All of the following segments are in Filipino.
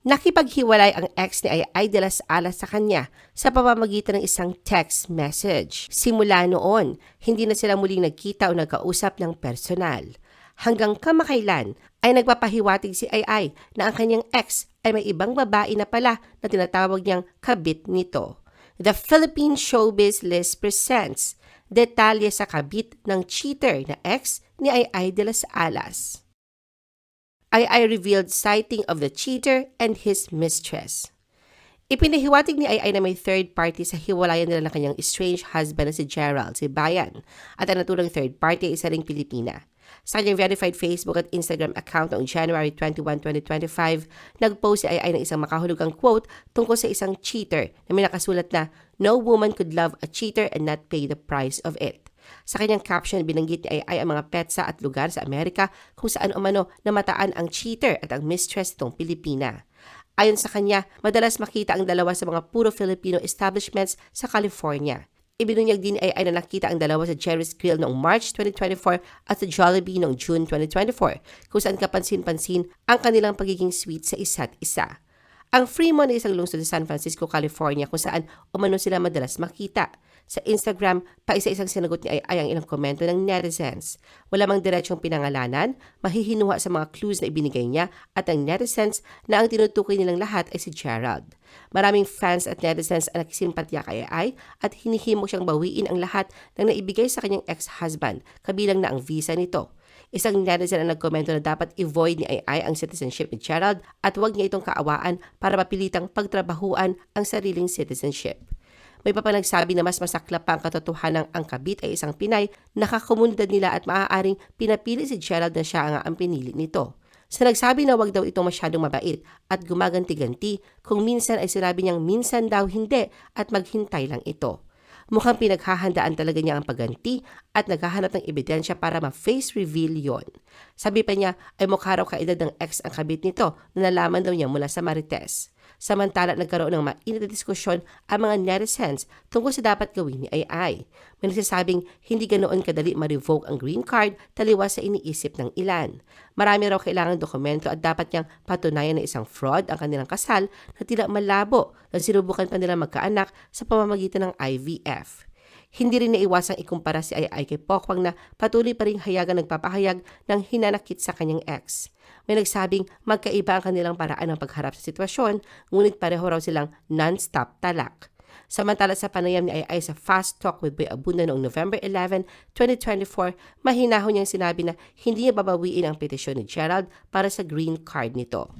Nakipaghiwalay ang ex ni Ay de las Alas sa kanya sa pamamagitan ng isang text message. Simula noon, hindi na sila muling nagkita o nagkausap ng personal. Hanggang kamakailan ay nagpapahiwatig si Ay Ay na ang kanyang ex ay may ibang babae na pala na tinatawag niyang kabit nito. The Philippine Showbiz List presents detalye sa kabit ng cheater na ex ni Ay Ay de las Alas. Ai revealed sighting of the cheater and his mistress. Ipinahiwatig ni Ai na may third party sa hiwalayan nila ng kanyang estranged husband na si Gerald, si Bayan, at ang naturang third party ay isa ring Pilipina. Sa kanyang verified Facebook at Instagram account noong January 21, 2025, nag-post si Ai ng isang makahulugang quote tungkol sa isang cheater na may nakasulat na, No woman could love a cheater and not pay the price of it. Sa kanyang caption, binanggit ni Ay ang mga petsa at lugar sa Amerika kung saan umano namataan ang cheater at ang mistress nitong Pilipina. Ayon sa kanya, madalas makita ang dalawa sa mga puro Filipino establishments sa California. Ibinunyag din ay ay na nakita ang dalawa sa Jerry's Grill noong March 2024 at sa Jollibee noong June 2024 kung saan kapansin-pansin ang kanilang pagiging sweet sa isa't isa. Ang Fremont ay isang lungsod sa San Francisco, California kung saan umano sila madalas makita. Sa Instagram, paisa-isang sinagot ni Ay Ay ang ilang komento ng netizens. Wala mang diretsong pinangalanan, mahihinuha sa mga clues na ibinigay niya at ang netizens na ang tinutukoy nilang lahat ay si Gerald. Maraming fans at netizens ang nakisimpatya kay Ay at hinihimo siyang bawiin ang lahat ng naibigay sa kanyang ex-husband, kabilang na ang visa nito. Isang netizen ang nagkomento na dapat i-void ni Ay ang citizenship ni Gerald at huwag niya itong kaawaan para mapilitang pagtrabahuan ang sariling citizenship. May pa nagsabi na mas masaklap pa ang katotohanan ang kabit ay isang Pinay, nakakomunidad nila at maaaring pinapili si Gerald na siya ang ang pinili nito. Sa nagsabi na wag daw ito masyadong mabait at gumaganti-ganti kung minsan ay sinabi niyang minsan daw hindi at maghintay lang ito. Mukhang pinaghahandaan talaga niya ang pagganti at naghahanap ng ebidensya para ma-face reveal yon. Sabi pa niya ay mukha raw kaedad ng ex ang kabit nito na nalaman daw niya mula sa Marites. Samantala nagkaroon ng mainit na diskusyon ang mga netizens tungkol sa dapat gawin ni AI. May nagsasabing hindi ganoon kadali ma-revoke ang green card taliwas sa iniisip ng ilan. Marami raw kailangan dokumento at dapat niyang patunayan na isang fraud ang kanilang kasal na tila malabo na sinubukan pa nila magkaanak sa pamamagitan ng IVF. Hindi rin naiwasang ikumpara si Ay kay Pokwang na patuloy pa rin hayagang nagpapahayag ng hinanakit sa kanyang ex. May nagsabing magkaiba ang kanilang paraan ng pagharap sa sitwasyon, ngunit pareho raw silang non-stop talak. Samantala sa panayam ni Ay sa Fast Talk with Boy Abunda noong November 11, 2024, mahinahon niyang sinabi na hindi niya babawiin ang petisyon ni Gerald para sa green card nito.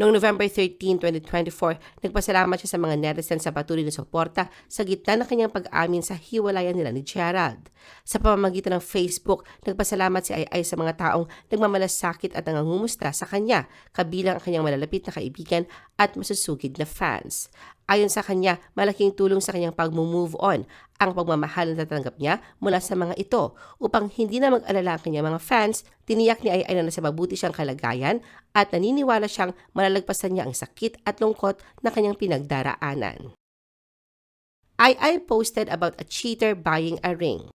Noong November 13, 2024, nagpasalamat siya sa mga netizens sa patuloy na suporta sa gitna ng kanyang pag-amin sa hiwalayan nila ni Gerald. Sa pamamagitan ng Facebook, nagpasalamat si Ay sa mga taong nagmamalasakit at nangangumusta sa kanya, kabilang ang kanyang malalapit na kaibigan at masusugid na fans. Ayon sa kanya, malaking tulong sa kanyang pag-move on ang pagmamahal na tatanggap niya mula sa mga ito upang hindi na mag-alala ang kanyang mga fans, tiniyak ni Ay na nasa mabuti siyang kalagayan at naniniwala siyang malalagpasan niya ang sakit at lungkot na kanyang pinagdaraanan. Ay posted about a cheater buying a ring.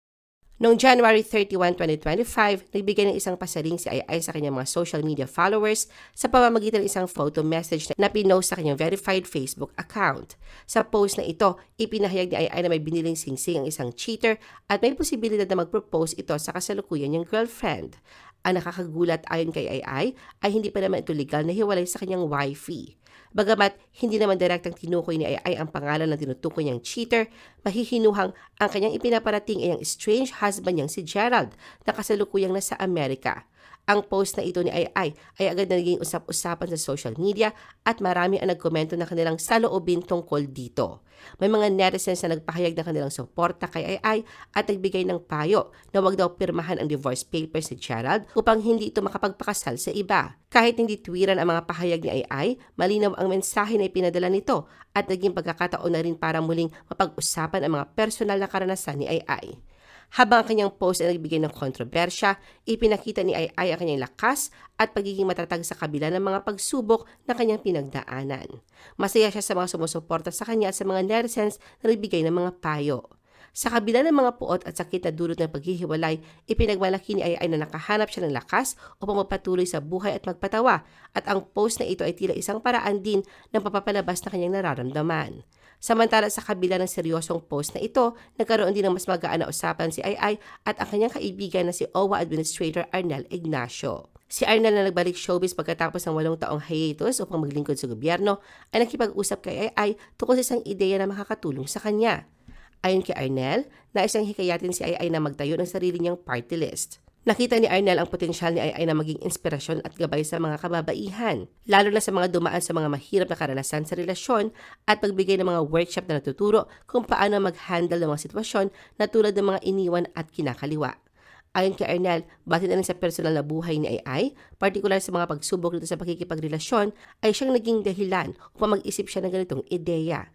Noong January 31, 2025, nagbigay ng isang pasaring si Ai sa kanyang mga social media followers sa pamamagitan ng isang photo message na pinost sa kanyang verified Facebook account. Sa post na ito, ipinahayag ni Ai na may biniling singsing ang isang cheater at may posibilidad na mag-propose ito sa kasalukuyan niyang girlfriend. Ang nakakagulat ayon kay Ai ay hindi pa naman ito legal na hiwalay sa kanyang wifey. Bagamat hindi naman direktang tinukoy ni Ai ang pangalan ng tinutukoy niyang cheater, mahihinuhang ang kanyang ipinaparating ay ang strange husband niyang si Gerald na kasalukuyang nasa Amerika. Ang post na ito ni Ai Ai ay agad na naging usap-usapan sa social media at marami ang nagkomento na kanilang saloobin tungkol dito. May mga netizens na nagpahayag ng kanilang suporta kay Ai Ai at nagbigay ng payo na wag daw pirmahan ang divorce papers ni Gerald upang hindi ito makapagpakasal sa iba. Kahit hindi twiran ang mga pahayag ni Ai Ai, malinaw ang mensahe na ipinadala nito at naging pagkakataon na rin para muling mapag-usapan ang mga personal na karanasan ni Ai Ai. Habang ang kanyang post ay nagbigay ng kontrobersya, ipinakita ni Ai ang kanyang lakas at pagiging matatag sa kabila ng mga pagsubok na kanyang pinagdaanan. Masaya siya sa mga sumusuporta sa kanya at sa mga netizens na nagbigay ng mga payo. Sa kabila ng mga puot at sakit na dulot ng paghihiwalay, ipinagmalaki ni Ay Ay na nakahanap siya ng lakas upang magpatuloy sa buhay at magpatawa at ang post na ito ay tila isang paraan din ng papapalabas na kanyang nararamdaman. Samantala sa kabila ng seryosong post na ito, nagkaroon din ng mas magaan na usapan si Ay at ang kanyang kaibigan na si OWA Administrator Arnel Ignacio. Si Arnel na nagbalik showbiz pagkatapos ng walong taong hiatus upang maglingkod sa gobyerno ay nakipag-usap kay Ay Ay tungkol sa isang ideya na makakatulong sa kanya. Ayon kay Arnel, nais niyang hikayatin si Ay na magtayo ng sarili niyang party list. Nakita ni Arnel ang potensyal ni Ay na maging inspirasyon at gabay sa mga kababaihan, lalo na sa mga dumaan sa mga mahirap na karanasan sa relasyon at pagbigay ng mga workshop na natuturo kung paano mag-handle ng mga sitwasyon na tulad ng mga iniwan at kinakaliwa. Ayon kay Arnel, batid na rin sa personal na buhay ni Ay, partikular sa mga pagsubok nito sa pakikipagrelasyon, ay siyang naging dahilan upang mag-isip siya ng ganitong ideya.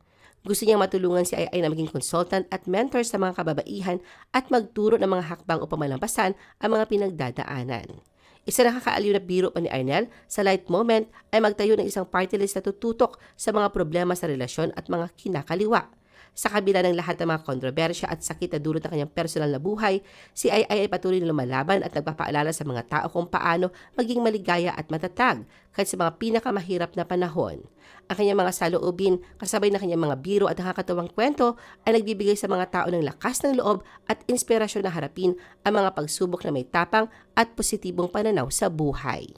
Gusto niyang matulungan si Ay Ay na maging consultant at mentor sa mga kababaihan at magturo ng mga hakbang upang malampasan ang mga pinagdadaanan. Isa na kakaaliw na biro pa ni Arnel sa light moment ay magtayo ng isang party list na tututok sa mga problema sa relasyon at mga kinakaliwa. Sa kabila ng lahat ng mga kontrobersya at sakit na dulot ng kanyang personal na buhay, si Ay Ay ay patuloy na lumalaban at nagpapaalala sa mga tao kung paano maging maligaya at matatag kahit sa mga pinakamahirap na panahon. Ang kanyang mga saloobin, kasabay ng kanyang mga biro at nakakatawang kwento ay nagbibigay sa mga tao ng lakas ng loob at inspirasyon na harapin ang mga pagsubok na may tapang at positibong pananaw sa buhay.